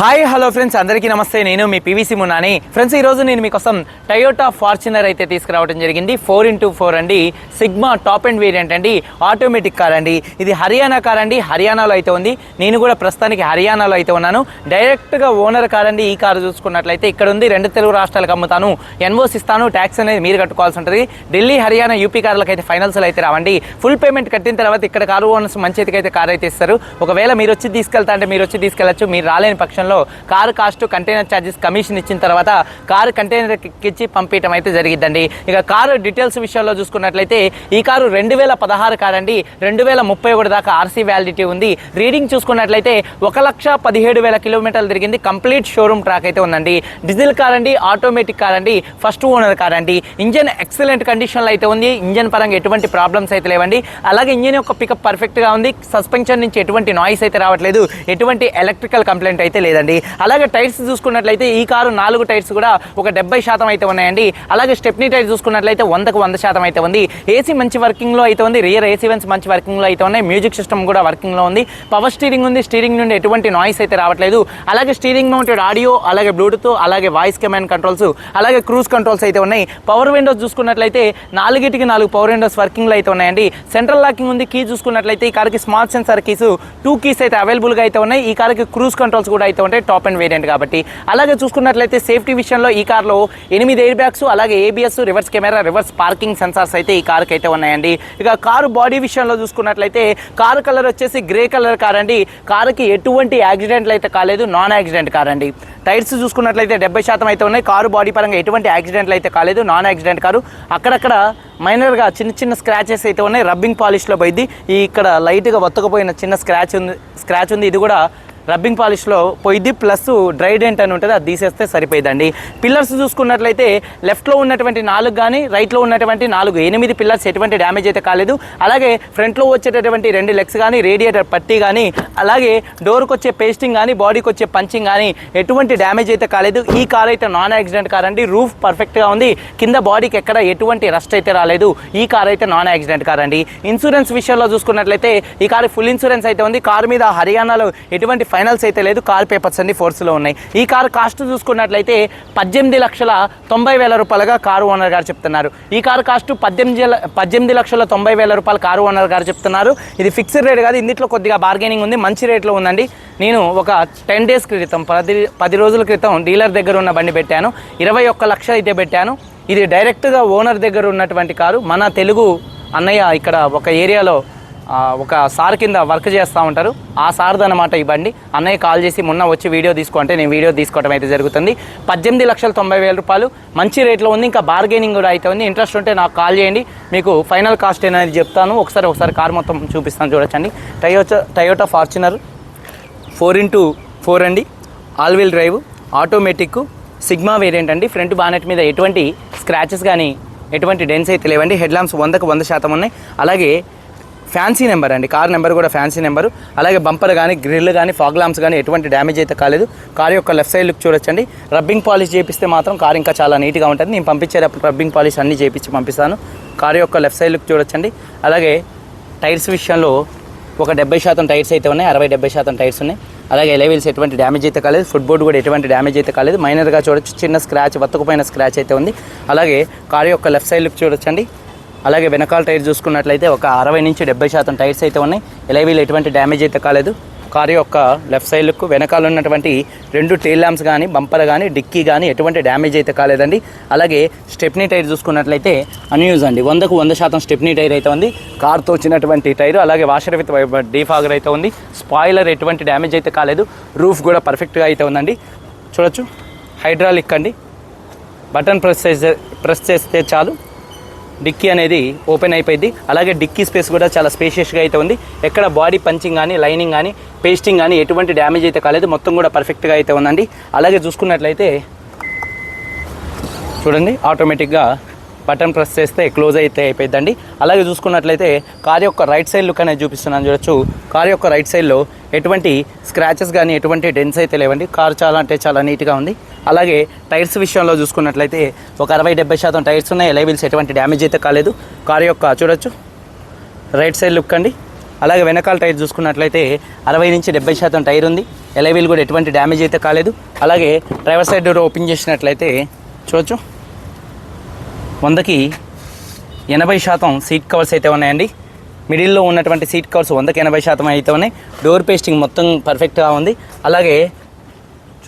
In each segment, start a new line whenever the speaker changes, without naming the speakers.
Hi hello friends. అందరికీ నమస్తే. నేను మీ పీవీసీ మున్నాని. ఫ్రెండ్స్ ఈరోజు నేను మీకోసం టయోటా ఫార్చునర్ అయితే తీసుకురావడం జరిగింది. ఫోర్ ఇంటూ ఫోర్ అండి. సిగ్మా టాప్ అండ్ వేరియంట్ అండి. ఆటోమేటిక్ కార్ అండి. ఇది హర్యానా కార్ అండి. హర్యానాలో అయితే ఉంది. నేను కూడా ప్రస్తుతానికి హర్యానాలో అయితే ఉన్నాను. డైరెక్ట్గా ఓనర్ కార్ అండి. ఈ కారు చూసుకున్నట్లయితే ఇక్కడ ఉంది. రెండు తెలుగు రాష్ట్రాలకు అమ్ముతాను. ఎన్వోస్ ఇస్తాను. ట్యాక్స్ అనేది మీరు కట్టుకోవాల్సి ఉంటుంది. ఢిల్లీ హర్యానా యూపీ కార్లకు అయితే ఫైనల్స్లో అయితే రావండి. ఫుల్ పేమెంట్ కట్టిన తర్వాత ఇక్కడ కారు ఓనర్స్ మంచి అయితే కార్ అయితే ఇస్తారు. ఒకవేళ మీరు వచ్చి తీసుకెళ్తా అంటే మీరు వచ్చి తీసుకెళ్ళచ్చు. మీరు రాలేని పక్షంలో car cost container charges commission ఇచ్చిన తర్వాత కారు కంటైనర్ ఇచ్చి పంపించడం అయితే జరిగిద్దండి. ఇక కారు డీటెయిల్స్ విషయంలో చూసుకున్నట్లయితే ఈ కారు రెండు వేల పదహారు కాదండి రెండు వేల ముప్పై ఒకటి దాకా ఆర్సీ వ్యాలిడిటీ ఉంది. రీడింగ్ చూసుకున్నట్లయితే ఒక లక్ష పదిహేడు వేల కిలోమీటర్లు తిరిగింది. కంప్లీట్ షోరూమ్ ట్రాక్ అయితే ఉందండి. డీజిల్ కార్ అండి ఆటోమేటిక్ కార్ అండి ఫస్ట్ ఓనర్ కార్ అండి ఇంజన్ ఎక్సలెంట్ కండిషన్లో అయితే ఉంది. ఇంజన్ పరంగా ఎటువంటి ప్రాబ్లమ్స్ అయితే లేవండి. అలాగే ఇంజన్ యొక్క పికప్ పర్ఫెక్ట్గా ఉంది. సస్పెన్షన్ నుంచి ఎటువంటి నాయిస్ అయితే రావట్లేదు. ఎటువంటి ఎలక్ట్రికల్ కంప్లైంట్ అయితే లేదు లేదండి. అలాగే టైర్స్ చూసుకున్నట్లయితే ఈ కారు నాలుగు టైర్స్ కూడా ఒక డెబ్బై శాతం అయితే ఉన్నాయండి. అలాగే స్టెప్నీ టైర్ చూసుకున్నట్లయితే వందకు వంద శాతం అయితే ఉంది. ఏసీ మంచి వర్కింగ్లో అయితే ఉంది. రియర్ ఏసీ వెన్స్ మంచి వర్కింగ్లో అయితే ఉన్నాయి. మ్యూజిక్ సిస్టమ్ కూడా వర్కింగ్లో ఉంది. పవర్ స్టీరింగ్ ఉంది. స్టీరింగ్ నుండి ఎటువంటి నాయిస్ అయితే రావట్లేదు. అలాగే స్టీరింగ్ మౌంటెడ్ ఆడియో అలాగే బ్లూటూత్ అలాగే వాయిస్ కమాండ్ కంట్రోల్స్ అలాగే క్రూజ్ కంట్రోల్స్ అయితే ఉన్నాయి. పవర్ విండోస్ చూసుకున్నట్లయితే నాలుగిటికి నాలుగు పవర్ విండోస్ వర్కింగ్లో అయితే ఉన్నాయండి. సెంట్రల్ లాకింగ్ ఉంది. కీ చూసుకున్నట్లయితే ఈ కార్కి smart sensor keys two keys అయితే అవైలబుల్గా అయితే ఉన్నాయి. ఈ కార్కి క్రూజ్ కంట్రోల్స్ కూడా అయితే ఉంటాయి టాప్ అండ్ వేరియంట్ కాబట్టి. అలాగే చూసుకున్నట్లయితే సేఫ్టీ విషయంలో ఈ కార్లో ఎనిమిది ఎయిర్ బ్యాగ్స్ అలాగే ABS reverse camera reverse parking sensors అయితే ఈ కార్కి అయితే ఉన్నాయండి. ఇక కారు బాడీ విషయంలో చూసుకున్నట్లయితే కారు కలర్ వచ్చేసి గ్రే కలర్ కార్ అండి కారుకి ఎటువంటి యాక్సిడెంట్లు అయితే కాలేదు నాన్ యాక్సిడెంట్ కార్ అండి టైర్స్ చూసుకున్నట్లయితే డెబ్బై శాతం అయితే ఉన్నాయి. కారు బాడీ పరంగా ఎటువంటి యాక్సిడెంట్లు అయితే కాలేదు నాన్ యాక్సిడెంట్ కారు. అక్కడక్కడ మైనర్గా చిన్న చిన్న స్క్రాచెస్ అయితే ఉన్నాయి. రబ్బింగ్ పాలిష్లో పోయింది. ఈ ఇక్కడ లైట్గా వత్తకపోయిన చిన్న స్క్రాచ్ ఉంది స్క్రాచ్ ఉంది. ఇది కూడా రబ్బింగ్ పాలిష్లో పోయిద్ది ప్లస్ డ్రై డెంట్ అని ఉంటుంది అది తీసేస్తే సరిపోయిందండి. పిల్లర్స్ చూసుకున్నట్లయితే లెఫ్ట్లో ఉన్నటువంటి నాలుగు కానీ రైట్లో ఉన్నటువంటి నాలుగు ఎనిమిది పిల్లర్స్ ఎటువంటి డ్యామేజ్ అయితే కాలేదు. అలాగే ఫ్రంట్లో వచ్చేటటువంటి రెండు లెగ్స్ కానీ రేడియేటర్ పట్టీ కానీ అలాగే డోర్కి వచ్చే పేస్టింగ్ కానీ బాడీకి వచ్చే పంచింగ్ కానీ ఎటువంటి డ్యామేజ్ అయితే కాలేదు. ఈ కార్ అయితే నాన్ యాక్సిడెంట్ కార్ అండి. రూఫ్ పర్ఫెక్ట్గా ఉంది. కింద బాడీకి ఎక్కడ ఎటువంటి రస్ట్ అయితే రాలేదు. ఈ కార్ అయితే నాన్ యాక్సిడెంట్ కార్ అండి. ఇన్సూరెన్స్ విషయంలో చూసుకున్నట్లయితే ఈ కార్ ఫుల్ ఇన్సూరెన్స్ అయితే ఉంది. కార్ మీద హర్యానాలో ఎటువంటి ఫైనల్స్ అయితే లేదు కార్ పేపర్స్ అన్ని ఫోర్స్లో ఉన్నాయి. ఈ కారు కాస్ట్ చూసుకున్నట్లయితే పద్దెనిమిది లక్షల తొంభై వేల రూపాయలుగా కారు ఓనర్ గారు చెప్తున్నారు. ఈ కారు కాస్ట్ పద్దెనిమిది పద్దెనిమిది లక్షల తొంభై వేల రూపాయలు కారు ఓనర్ గారు చెప్తున్నారు. ఇది ఫిక్స్డ్ రేట్ కాదు ఇందులో కొద్దిగా బార్గెనింగ్ ఉంది మంచి రేట్లో ఉందండి. నేను ఒక టెన్ డేస్ క్రితం పది పది రోజుల క్రితం డీలర్ దగ్గర ఉన్న బండి పెట్టాను. ఇరవై ఒక్క లక్ష అయితే పెట్టాను. ఇది డైరెక్ట్గా ఓనర్ దగ్గర ఉన్నటువంటి కారు. మన తెలుగు అన్నయ్య ఇక్కడ ఒక ఏరియాలో ఒక సార్ కింద వర్క్ చేస్తూ ఉంటారు. ఆ సార్ది అనమాట ఈ బండి. అన్నయ్య కాల్ చేసి మొన్న వచ్చి వీడియో తీసుకుంటే నేను వీడియో తీసుకోవడం అయితే జరుగుతుంది. పద్దెనిమిది లక్షల తొంభై వేల రూపాయలు. మంచి రేట్లో ఉంది ఇంకా బార్గెనింగ్ కూడా అయితే ఉంది. ఇంట్రెస్ట్ ఉంటే నాకు కాల్ చేయండి. మీకు ఫైనల్ కాస్ట్ అనేది చెప్తాను. ఒకసారి ఒకసారి కార్ మొత్తం చూపిస్తాను చూడొచ్చండి. Toyota Toyota Fortuner four into four అండి. All wheel drive automatic sigma variant అండి. ఫ్రంట్ బానెట్ మీద ఎటువంటి స్క్రాచెస్ కానీ ఎటువంటి డెన్స్ అయితే లేవండి. హెడ్ లాంప్స్ వందకు వంద శాతం ఉన్నాయి. అలాగే ఫ్యాన్సీ నెంబర్ అండి. కార్ నెంబర్ కూడా ఫ్యాన్సీ నెంబరు. అలాగే బంపర్ కానీ గ్రిల్ కానీ ఫాగ్ లాంప్స్ కానీ ఎటువంటి డ్యామేజ్ అయితే కాలేదు. కార్ యొక్క లెఫ్ట్ సైడ్ లుక్ చూడొచ్చండి. రబ్బింగ్ పాలిష్ చేపిస్తే మాత్రం కార్ ఇంకా చాలా నీట్గా ఉంటుంది. నేను పంపించేటప్పుడు రబ్బింగ్ పాలిష్ అన్నీ చేపించి పంపిస్తాను. కార్ యొక్క లెఫ్ట్ సైడ్ లుక్ చూడొచ్చండి. అలాగే టైర్స్ విషయంలో ఒక డెబ్బై శాతం టైర్స్ అయితే ఉన్నాయి. అరవై డెబ్బై శాతం టైర్స్ ఉన్నాయి. అలాగే ఎలవీల్స్ ఎటువంటి డ్యామేజ్ అయితే కాలేదు. ఫుట్ కూడా ఎటువంటి డ్యామేజ్ అయితే కాలేదు. మైనర్గా చూడొచ్చు. చిన్న స్క్రాచ్ వత్తకపోయిన స్క్రాచ్ అయితే ఉంది. అలాగే కార్ యొక్క లెఫ్ట్ సైడ్ లుక్ చూడొచ్చండి. అలాగే వెనకాల టైర్ చూసుకున్నట్లయితే ఒక అరవై నుంచి డెబ్బై శాతం టైర్స్ అయితే ఉన్నాయి. ఎలవీలు ఎటువంటి డ్యామేజ్ అయితే కాలేదు. కారు యొక్క లెఫ్ట్ సైడ్ లుక్ వెనకాల ఉన్నటువంటి రెండు టైల్ ల్యాంప్స్ కానీ బంపర్ కానీ డిక్కీ కానీ ఎటువంటి డ్యామేజ్ అయితే కాలేదండి. అలాగే స్టెప్నీ టైర్ చూసుకున్నట్లయితే అన్యూజ్ అండి. వందకు వంద శాతం స్టెప్నీ టైర్ అయితే ఉంది. కార్తో వచ్చినటువంటి టైర్ అలాగే వాషర్ విత్ డీఫాగర్ అయితే ఉంది. స్పాయిలర్ ఎటువంటి డ్యామేజ్ అయితే కాలేదు. రూఫ్ కూడా పర్ఫెక్ట్గా అయితే ఉందండి. చూడొచ్చు. హైడ్రాలిక్ అండి. బటన్ ప్రెస్ చేసే ప్రెస్ చేస్తే చాలు. డిక్కీ అనేది ఓపెన్ అయిపోయింది. అలాగే డిక్కీ స్పేస్ కూడా చాలా స్పేషియస్గా అయితే ఉంది. ఎక్కడ బాడీ పంచింగ్ కానీ లైనింగ్ కానీ పేస్టింగ్ కానీ ఎటువంటి డ్యామేజ్ అయితే కాలేదు. మొత్తం కూడా పర్ఫెక్ట్గా అయితే ఉందండి. అలాగే చూసుకున్నట్లయితే చూడండి ఆటోమేటిక్గా బటన్ ప్రెస్ చేస్తే క్లోజ్ అయితే అయిపోయిందండి అలాగే చూసుకున్నట్లయితే కార్ యొక్క రైట్ సైడ్ లుక్ అనేది చూపిస్తున్నాను చూడొచ్చు. కార్ యొక్క రైట్ సైడ్లో ఎటువంటి స్క్రాచెస్ కానీ ఎటువంటి డెన్స్ అయితే లేవండి. కార్ చాలా అంటే చాలా నీట్గా ఉంది. అలాగే టైర్స్ విషయంలో చూసుకున్నట్లయితే ఒక అరవై డెబ్బై శాతం టైర్స్ ఉన్నాయి. ఎలైబిల్స్ ఎటువంటి డ్యామేజ్ అయితే కాలేదు. కార్ యొక్క చూడొచ్చు. రైట్ సైడ్ లుక్ అండి. అలాగే వెనకాల టైర్ చూసుకున్నట్లయితే అరవై నుంచి డెబ్బై శాతం టైర్ ఉంది. ఎలైవీల్ కూడా ఎటువంటి డ్యామేజ్ అయితే కాలేదు. అలాగే డ్రైవర్ సైడ్ డోర్ ఓపెన్ చేసినట్లయితే చూడొచ్చు. వందకి ఎనభై శాతం సీట్ కవర్స్ అయితే ఉన్నాయండి. మిడిల్లో ఉన్నటువంటి సీట్ కవర్స్ వందకి ఎనభై శాతం అయితే ఉన్నాయి. డోర్ పేస్టింగ్ మొత్తం పర్ఫెక్ట్గా ఉంది. అలాగే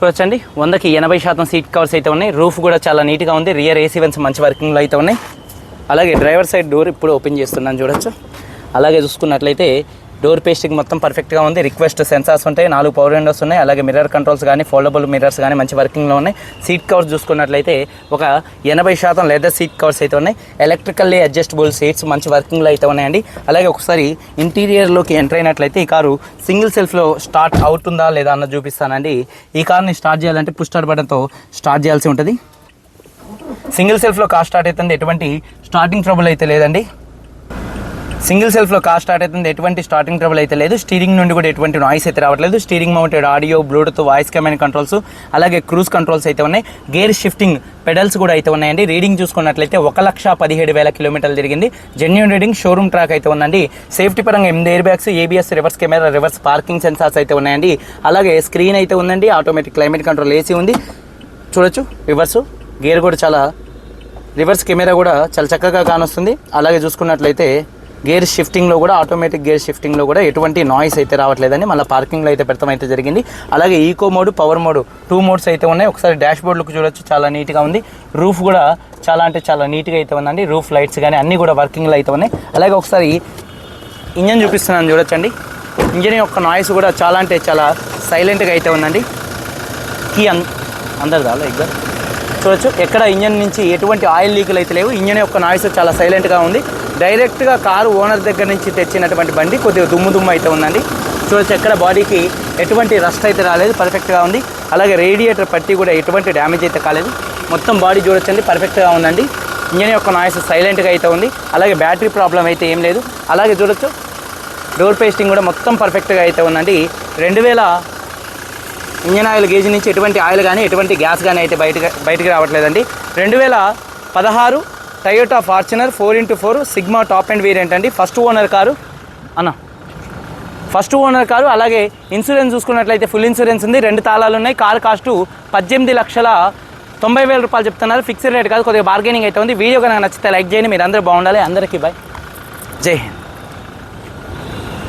చూడొచ్చండి. వందకి ఎనభై శాతం సీట్ కవర్స్ అయితే ఉన్నాయి. రూఫ్ కూడా చాలా నీట్గా ఉంది. రియర్ ఏసీ వెన్స్ మంచి వర్కింగ్లో అయితే ఉన్నాయి. అలాగే డ్రైవర్ సైడ్ డోర్ ఇప్పుడు ఓపెన్ చేస్తున్నాను చూడొచ్చు. అలాగే చూసుకున్నట్లయితే డోర్ పేస్టింగ్ మొత్తం పర్ఫెక్ట్గా ఉంది. రిక్వెస్ట్ సెన్సార్స్ ఉంటాయి. నాలుగు పవర్ విండోస్ ఉన్నాయి. అలాగే మిర్రర్ కంట్రోల్స్ కానీ ఫోల్డబుల్ మిర్రర్స్ కానీ మంచి వర్కింగ్లో ఉన్నాయి. సీట్ కవర్స్ చూసుకున్నట్లయితే ఒక ఎనభై శాతం లెదర్ సీట్ కవర్స్ అయితే ఉన్నాయి. ఎలక్ట్రికల్లీ అడ్జస్టబుల్ సీట్స్ మంచి వర్కింగ్లో అయితే ఉన్నాయండి. అలాగే ఒకసారి ఇంటీరియర్లోకి ఎంటర్ అయినట్లయితే ఈ కారు సింగిల్ సెల్ఫ్లో స్టార్ట్ అవుతుందా లేదా అన్నది చూపిస్తానండి. ఈ కార్ని స్టార్ట్ చేయాలంటే పుష్ స్టార్ట్ బటన్తో స్టార్ట్ చేయాల్సి ఉంటుంది. సింగిల్ సెల్ఫ్లో కార్ స్టార్ట్ అవుతుంది. ఎటువంటి స్టార్టింగ్ ట్రబుల్ అయితే లేదండి. సింగిల్ సెల్ఫ్లో కార్ స్టార్ట్ అవుతుంది. ఎటువంటి స్టార్టింగ్ ట్రబుల్ అయితే లేదు. స్టీరింగ్ నుండి కూడా ఎటువంటి నాయిస్ అయితే రావట్లేదు. Steering mounted audio bluetooth voice command controls అలాగే క్రూజ్ కంట్రోల్స్ అయితే ఉన్నాయి. గేర్ షిఫ్టింగ్ పెడల్స్ కూడా అయితే ఉన్నాయండి. రీడింగ్ చూసుకున్నట్లయితే ఒక లక్ష పదిహేడు వేల కిలోమీటర్లు తిరిగింది. జెన్యున్ రీడింగ్ షోరూమ్ ట్రాక్ అయితే ఉందండి. సేఫ్టీ పరంగా ఎనిమిది air bags ABS reverse camera reverse parking sensors అయితే ఉన్నాయండి. అలాగే స్క్రీన్ అయితే ఉందండి. ఆటోమేటిక్ క్లైమేట్ కంట్రోల్ ఏసీ ఉంది. చూడొచ్చు. రివర్స్ గేర్ కూడా చాలా రివర్స్ కెమెరా కూడా చాలా చక్కగా కానొస్తుంది. అలాగే చూసుకున్నట్లయితే గేర్ షిఫ్టింగ్లో కూడా ఆటోమేటిక్ గేర్ షిఫ్టింగ్లో కూడా ఎటువంటి నాయిస్ అయితే రావట్లేదని మళ్ళీ పార్కింగ్లో అయితే పెడతాం అయితే జరిగింది. అలాగే eco mode power mode two modes అయితే ఉన్నాయి. ఒకసారి డాష్ బోర్డ్లకు చూడొచ్చు చాలా నీట్గా ఉంది. రూఫ్ కూడా చాలా అంటే చాలా నీట్గా అయితే ఉందండి. రూఫ్ లైట్స్ కానీ అన్నీ కూడా వర్కింగ్లో అయితే ఉన్నాయి. అలాగే ఒకసారి ఇంజన్ చూపిస్తున్నాను చూడొచ్చండి. ఇంజన్ యొక్క నాయిస్ కూడా చాలా అంటే చాలా సైలెంట్గా అయితే ఉందండి. కీ అన్ అందరు దాలో ఎగ్జామ్ చూడొచ్చు ఎక్కడ ఇంజన్ నుంచి ఎటువంటి ఆయిల్ లీకులు అయితే లేవు. ఇంజన్ యొక్క నాయిస్ చాలా సైలెంట్గా ఉంది. డైరెక్ట్గా కారు ఓనర్ దగ్గర నుంచి తెచ్చినటువంటి బండి కొద్దిగా దుమ్ము దుమ్ము అయితే ఉందండి. చూడొచ్చు ఎక్కడ బాడీకి ఎటువంటి రస్ట్ అయితే రాలేదు పర్ఫెక్ట్గా ఉంది. అలాగే రేడియేటర్ పట్టి కూడా ఎటువంటి డ్యామేజ్ అయితే కాలేదు. మొత్తం బాడీ చూడొచ్చండి పర్ఫెక్ట్గా ఉందండి. ఇంజన్ యొక్క నాయిస్ సైలెంట్గా అయితే ఉంది. అలాగే బ్యాటరీ ప్రాబ్లం అయితే ఏం లేదు. అలాగే చూడొచ్చు డోర్ పేస్టింగ్ కూడా మొత్తం పర్ఫెక్ట్గా అయితే ఉందండి. రెండు వేల ఇంజన్ ఆయిల్ గేజ్ నుంచి ఎటువంటి ఆయిల్ కానీ ఎటువంటి గ్యాస్ కానీ అయితే బయటకు బయటికి రావట్లేదండి. రెండు వేల పదహారు Toyota Fortuner four into four sigma top and variant అండి. First owner car. అన్న ఫస్ట్ ఓనర్ కారు అలాగే ఇన్సూరెన్స్ చూసుకున్నట్లయితే ఫుల్ ఇన్సూరెన్స్ ఉంది. రెండు తాళాలు ఉన్నాయి. కారు కాస్టు పద్దెనిమిది లక్షల తొంభై వేల రూపాయలు చెప్తున్నారు. ఫిక్స్డ్ రేట్ కాదు కొద్దిగా బార్గెనింగ్ అయితే ఉంది. వీడియో కనుక నచ్చితే లైక్ చేయండి. మీరు అందరూ బాగుండాలి. అందరికీ బాయ్ జై హింద్.